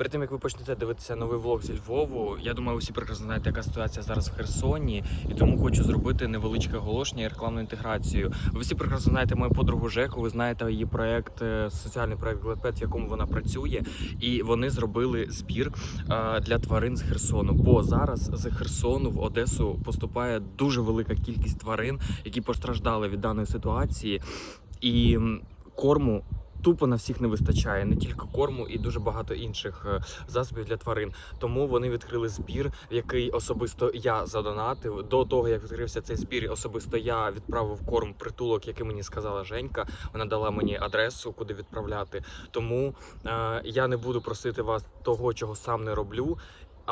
Перед тим як ви почнете дивитися новий влог зі Львову, я думаю, всі прекрасно знаєте, яка ситуація зараз в Херсоні, і тому хочу зробити невеличке оголошення і рекламну інтеграцію. Ви всі прекрасно знаєте мою подругу Жеку. Ви знаєте її проект, е, соціальний проект Гледпет, в якому вона працює, і вони зробили збір е, для тварин з Херсону. Бо зараз з Херсону в Одесу поступає дуже велика кількість тварин, які постраждали від даної ситуації, і корму. Тупо на всіх не вистачає не тільки корму і дуже багато інших е, засобів для тварин. Тому вони відкрили збір, який особисто я задонатив. До того як відкрився цей збір, особисто я відправив корм притулок, який мені сказала Женька. Вона дала мені адресу, куди відправляти. Тому е, я не буду просити вас того, чого сам не роблю.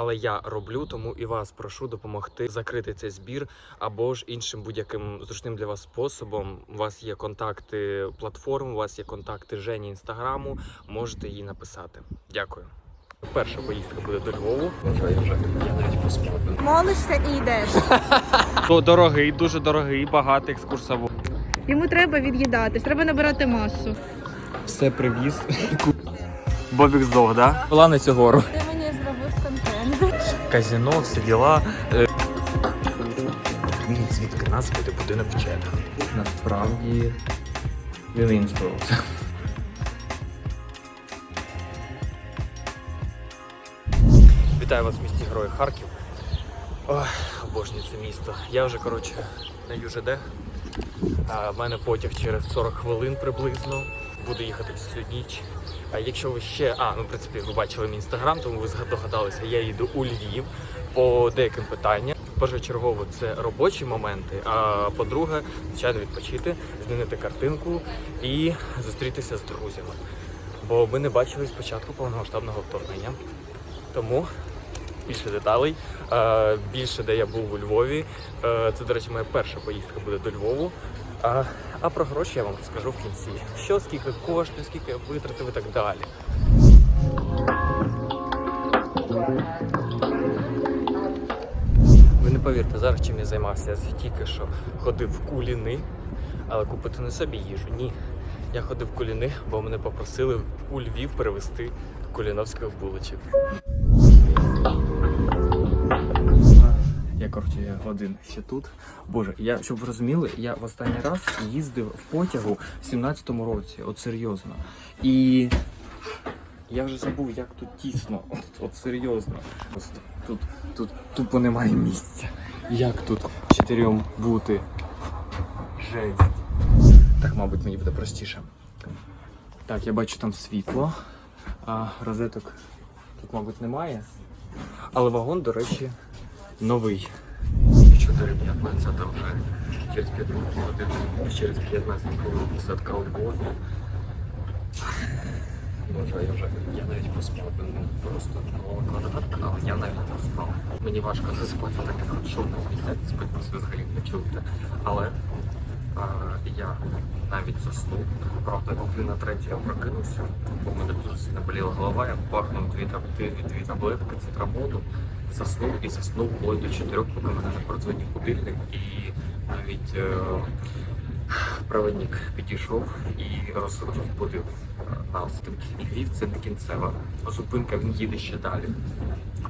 Але я роблю, тому і вас прошу допомогти закрити цей збір або ж іншим будь-яким зручним для вас способом. У вас є контакти платформ, у вас є контакти Жені інстаграму. Можете їй написати. Дякую. Перша поїздка буде до Львову. Молишся і йдеш. Дорогий, дуже дорогий, багатий екскурсовод. Йому треба від'їдатись, треба набирати масу. Все привіз. Бобік здох, да? Була на цю Казино, всі діла. Ні, звідки нас буде будинок вчених. Насправді він їм. Вітаю вас в місті Герої Харків. Ох, обожнюю це місто. Я вже коротше на ЮЖД. А, в мене потяг через 40 хвилин приблизно. Буду їхати всю ніч. А якщо ви ще. А, ну в принципі, ви бачили мій інстаграм, тому ви здогадалися, я їду у Львів по деяким питанням. Першочергово це робочі моменти, а по-друге, звичайно, відпочити, змінити картинку і зустрітися з друзями. Бо ми не бачили з початку повномасштабного вторгнення. Тому більше деталей, більше де я був у Львові. Е, Це, до речі, моя перша поїздка буде до Львову. А, а про гроші я вам розкажу в кінці. Що, скільки коштує, скільки я витратив і так далі. Ви не повірте, зараз чим я займався. Я тільки що ходив в куліни, але купити не собі їжу. Ні. Я ходив в куліни, бо мене попросили у Львів перевезти куліновських булочок. Коротше я один ще тут. Боже, я щоб ви розуміли, я в останній раз їздив в потягу в 17-му році, от серйозно. І я вже забув, як тут тісно. От, от серйозно. Просто тут, тут тупо немає місця. Як тут чотирьом бути? Жесть. Так, мабуть, мені буде простіше. Так, я бачу там світло, а розеток тут, мабуть, немає. Але вагон, до речі, новий. 4.15 вже через 15 годин, через 15 хвилин посадка у Боже, я вже я навіть поспав, просто квадратка, але я навіть поспав. Мені важко заспати так як шумно місця, спати просто взагалі не чути. Але а, я навіть заснув. Правда, коли на третій я прокинувся, бо мене дуже сильно боліла голова, я пахнув дві, дві, дві таблетки цитрамону, заснув і заснув вплоть до чотирьох, поки мене не продзвонив будильник і навіть е, проводник підійшов і роз- розбудив е, нас. Львів це не кінцева зупинка, він їде ще далі.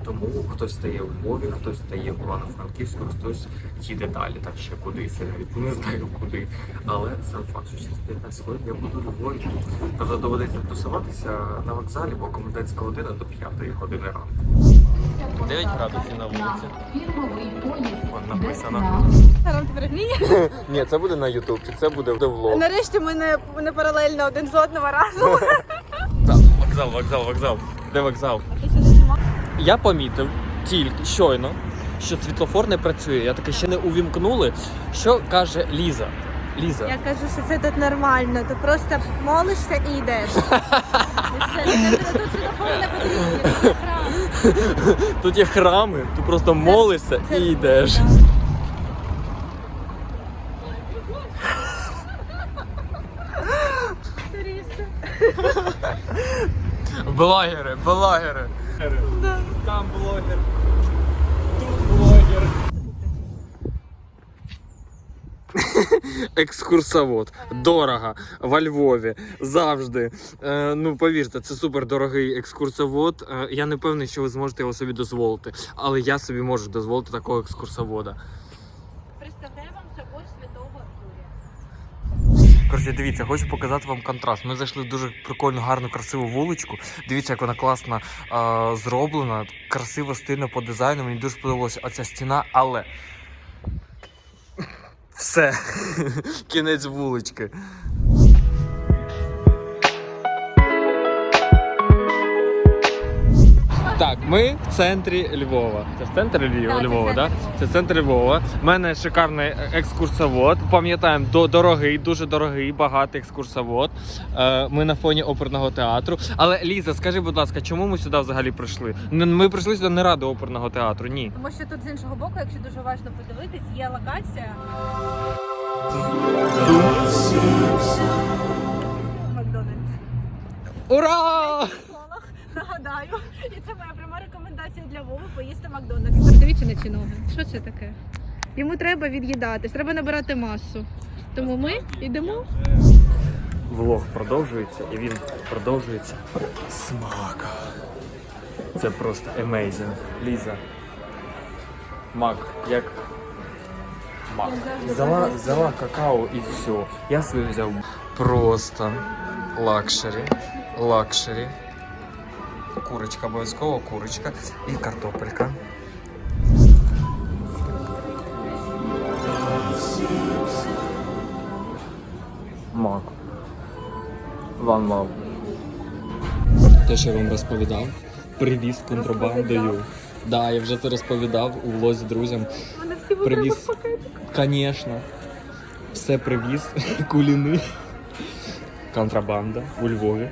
Тому хтось стає у Львові, хтось стає в Івано-Франківську, хтось їде далі, так ще кудись, навіть не знаю куди. Але сам факт, що через 15 хвилин я буду Львові. Тобто доведеться тусуватися на вокзалі, бо комендантська година до 5 години ранку. 9 градусів на вулиці. От написано. Ні. Ні, це буде на Ютуб, це буде влог. Нарешті ми не, не паралельно один з одного разом. Вокзал, вокзал, вокзал. Де вокзал? Я помітив тільки щойно, що світлофор не працює. Я таке ще не увімкнули. Що каже Ліза? Ліза. Я кажу, що це тут нормально. Тут просто молишся і йдеш. І все. Тут тут не потрібен. Тут є храми, ти просто молишся і йдеш. Блогери, блогери. Там блогер. Тут блогер. екскурсовод. Дорого. Во Львові. Завжди. Е, ну, повірте, це супер дорогий екскурсовод. Е, я не певний, що ви зможете його собі дозволити. Але я собі можу дозволити такого екскурсовода. Представляю вам собор Святого Артурія. Коротше, дивіться, хочу показати вам контраст. Ми зайшли в дуже прикольну, гарну, красиву вуличку. Дивіться, як вона класно а, зроблена, красиво, стильно по дизайну. Мені дуже сподобалася оця стіна, але. Все. Кінець вулички. Так, ми в центрі Львова. Це в центрі Львова, Так, Львова, центр да? Це центр Львова. У мене шикарний екскурсовод. Пам'ятаємо, до дорогий, дуже дорогий, багатий екскурсовод. Е, Ми на фоні оперного театру. Але Ліза, скажи, будь ласка, чому ми сюди взагалі прийшли? Ми прийшли сюди не ради оперного театру, ні. Тому що тут з іншого боку, якщо дуже уважно подивитись, є локація. Макдональдс. Ура! Нагадаю. І це моя пряма рекомендація для Вови поїсти Макдональдс. Подивіться на ці ноги. Що це таке? Йому треба від'їдатись, треба набирати масу. Тому ми йдемо. Влог продовжується і він продовжується смака. Це просто amazing. Ліза. Мак, як мак. Взяла, взяла какао і все. Я собі взяв просто лакшері. Лакшері. Курочка, обов'язково курочка і картопелька. Мак. Ван лав. Те, що я вам розповідав, привіз контрабандою. Да, я вже це розповідав у влозі друзям. Вони всі Привіз. Звісно. Все привіз. Куліни. Контрабанда у Львові.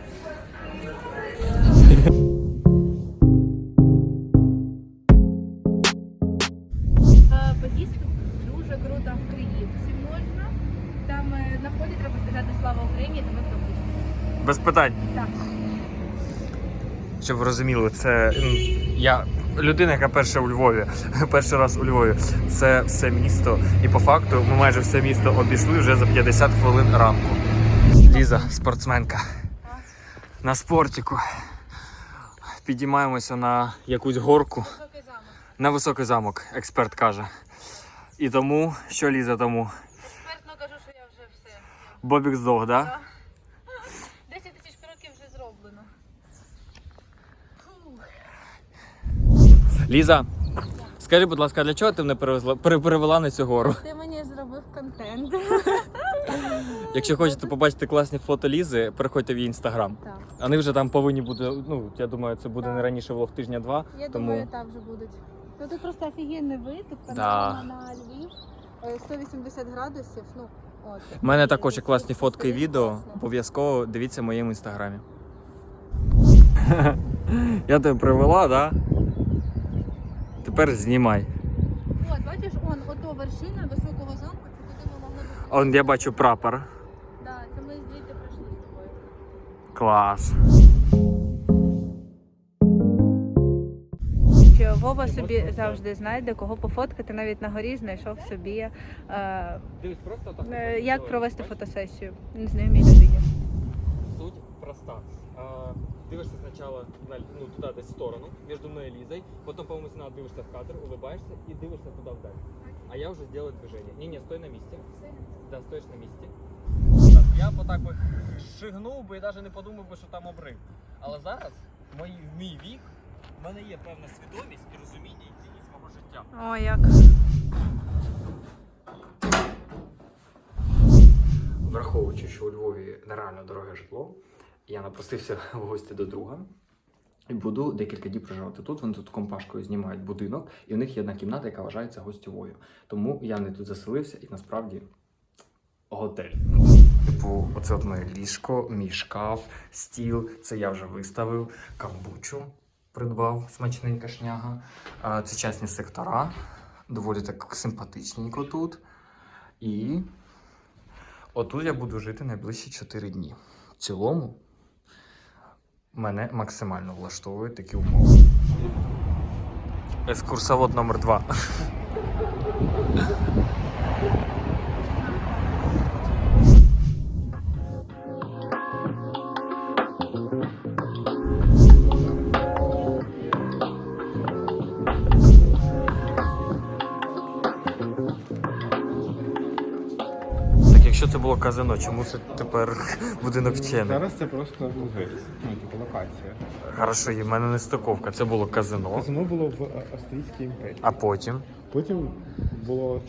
Без питань. Так. Щоб ви розуміли, це я людина, яка перша у Львові, перший раз у Львові. Це все місто. І по факту ми майже все місто обійшли вже за 50 хвилин ранку. Ліза, спортсменка. На спортіку. Підіймаємося на якусь горку, на високий замок, експерт каже. І тому, що Ліза тому? Експертно кажу, що я вже все. Бобік здох, да? Так. 10 Ліза, скажи, будь ласка, для чого ти мене перевезла, пере- перевела на цю гору? Ти мені зробив контент. Якщо хочете побачити класні фото Лізи, переходьте в її інстаграм. Так. Вони вже там повинні бути. Ну я думаю, це буде не раніше влог тижня-два. Я Тому- думаю, так вже будуть. Ну тут просто офігенний вид, тут панорама на Львів. е, 180 градусів. Ну, от. У мене І також є класні фотки і відео. класно. Обов'язково дивіться в моєму інстаграмі. Я тебе привела, да? Тепер знімай. От, бачиш, он, ото вершина високого замку, це куди ми могли б. Он я бачу прапор. Да, це ми звідти прийшли з тобою. Клас. Що Вова собі завжди знайде, кого пофоткати, навіть на горі знайшов собі, е, Дивись, просто так. е, як провести фотосесію незнайомій людині. Суть проста. А, Дивишся спочатку на ну, туди десь в сторону, між мною і Лізою, потім по-моєму дивишся в кадр, улыбаешься і дивишся туди вдаль. А я вже зроблю движение. Ні, ні, стой на місці. Да, стоїш на місці. Так, я б отак би шигнув би і навіть не подумав би, що там обрив. Але зараз, в мій, мій вік, в мене є певна свідомість і розуміння і цінність мого життя. О, як. Враховуючи, що у Львові нереально дороге житло, я напросився в гості до друга. І буду декілька днів проживати тут. Вони тут компашкою знімають будинок, і у них є одна кімната, яка вважається гостьовою. Тому я не тут заселився і насправді готель. Типу, оце от моє ліжко, мій шкаф, стіл. Це я вже виставив, камбучу придбав, смачненька шняга. Це частні сектора, доволі так симпатичненько тут. І Отут я буду жити найближчі 4 дні. В цілому мене максимально влаштовують такі умови. Екскурсовод номер 2 це було казино, чому це тепер будинок вчених? Зараз це просто музей, ну, типу локація. Хорошо, і в мене не стиковка. Це було казино, Казино було в е, Австрійській імперії. а потім. Потім було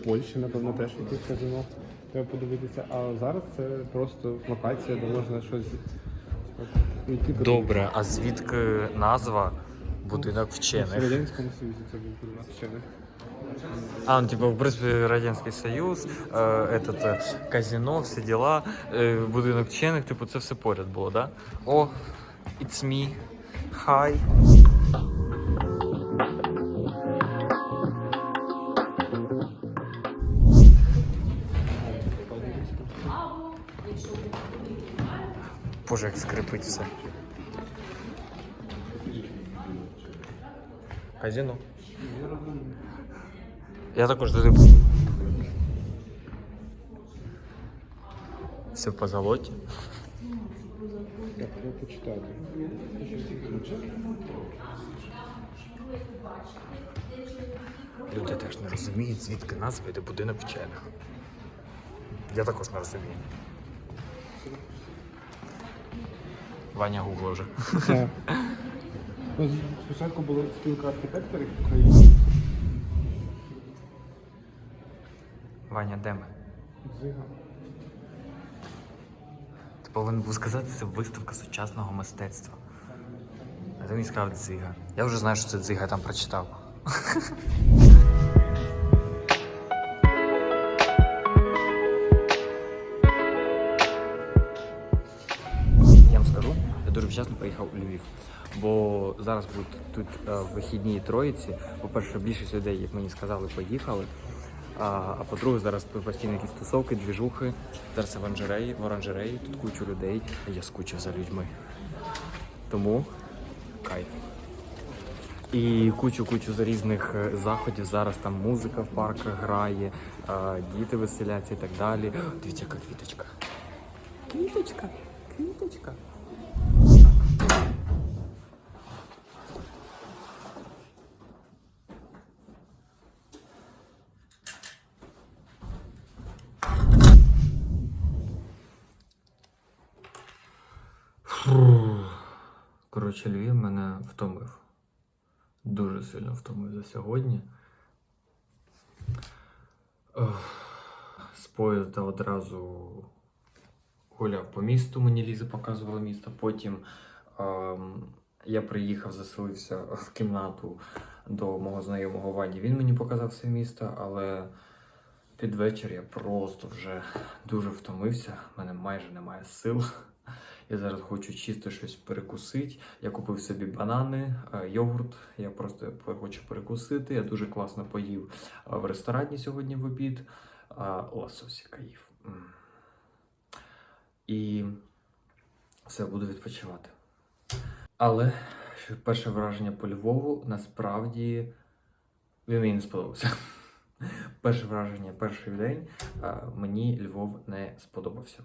в Польщі, напевно, теж якесь казино. Треба подивитися. А зараз це просто локація, де можна щось йти. Добре, а звідки назва будинок В вчених? Радянському Союзі це був будинок вчених. А, ну, типа, в принципі, Радянський Союз, е, этот, е, казино, всі діла, е, будинок вчених, типу, це все поряд було, да? О, it's me. Hi. Боже, як скрипить все. Казино. Я також туди. Все по золоті. Так, треба почитати. Люди теж не розуміють, звідки назва йде будинок вчених. Я також не розумію. Ваня гугла вже. Спочатку була спілка архітекторів України. Ваня, де ми? Дзига. Ти повинен був сказати, це виставка сучасного мистецтва. А ти мені сказав дзига. Я вже знаю, що це дзига, я там прочитав. Я вам скажу, я дуже вчасно приїхав у Львів. Бо зараз будуть тут е, вихідні троїці. По-перше, більшість людей, як мені сказали, поїхали. А, а по-друге, зараз постійно якісь тусовки, двіжухи. Зараз в оранжереї, в оранжереї, тут кучу людей. а Я скучив за людьми. Тому кайф. І кучу-кучу за різних е, заходів. Зараз там музика в парках грає, діти веселяться і так далі. Дивіться, яка квіточка. Квіточка, квіточка. Коротше, Львів мене втомив. Дуже сильно втомив за сьогодні. З поїзда одразу гуляв по місту, мені Ліза показувала місто. Потім ем, я приїхав, заселився в кімнату до мого знайомого Вані. Він мені показав все місто, але під вечір я просто вже дуже втомився. У мене майже немає сил. Я зараз хочу чисто щось перекусити. Я купив собі банани, е, йогурт. Я просто хочу перекусити. Я дуже класно поїв е, в ресторані сьогодні в обід. А, Лососіка їв. І все, буду відпочивати. Але перше враження по Львову насправді він мені не сподобався. Перше враження, перший день е, мені Львов не сподобався.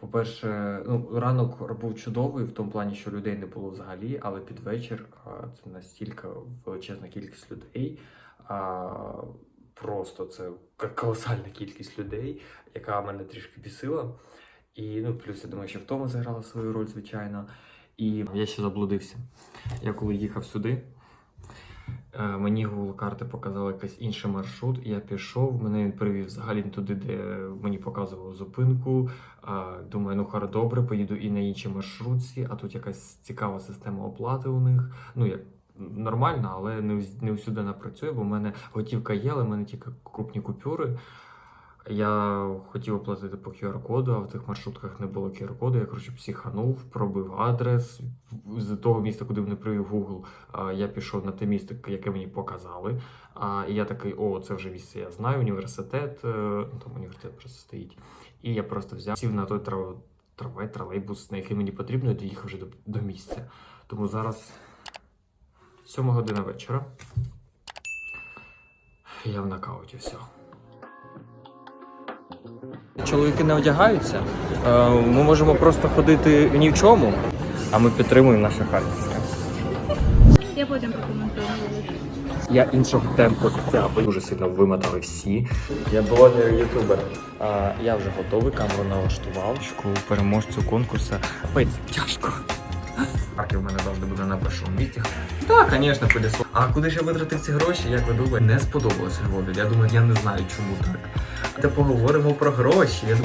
По-перше, ну, ранок був чудовий в тому плані, що людей не було взагалі, але під вечір це настільки величезна кількість людей. А, просто це колосальна кількість людей, яка мене трішки бісила. І ну, плюс я думаю, що втома заграла свою роль, звичайно. І я ще заблудився. Я коли їхав сюди, мені Google карти показали якийсь інший маршрут, я пішов. Мене він привів взагалі туди, де мені показували зупинку. Думаю, ну хар добре, поїду і на іншій маршрутці, а тут якась цікава система оплати у них. Ну як нормально, але не, не всюди вона працює, бо в мене готівка є, але в мене тільки крупні купюри. Я хотів оплатити по QR-коду, а в тих маршрутках не було QR-коду. Я коротше психанув, пробив адрес з того міста, куди мене привів Google. Я пішов на те місто, яке мені показали. А, я такий, о, це вже місце я знаю, університет, е, ну там університет просто стоїть. І я просто взяв сів на той трав... трамвай, тролейбус, на який мені потрібно, і доїхав вже до, до місця. Тому зараз 7 година вечора. Я в нокауті все. Чоловіки не одягаються. Е, Ми можемо просто ходити ні в чому, а ми підтримуємо наше армій. Я потім прокоментую. Я іншого темпу ви дуже сильно вимотали всі. Я блогер, ютубер. Я вже готовий, камеру налаштував. Переможцю конкурсу. Пець, тяжко. Арки в мене завжди буде на першому місці. Так, звісно, пилісос. А куди ж я витратив ці гроші, як ви думаєте? Не сподобалося Львові. Я думаю, я не знаю, чому так. Та поговоримо про гроші. Я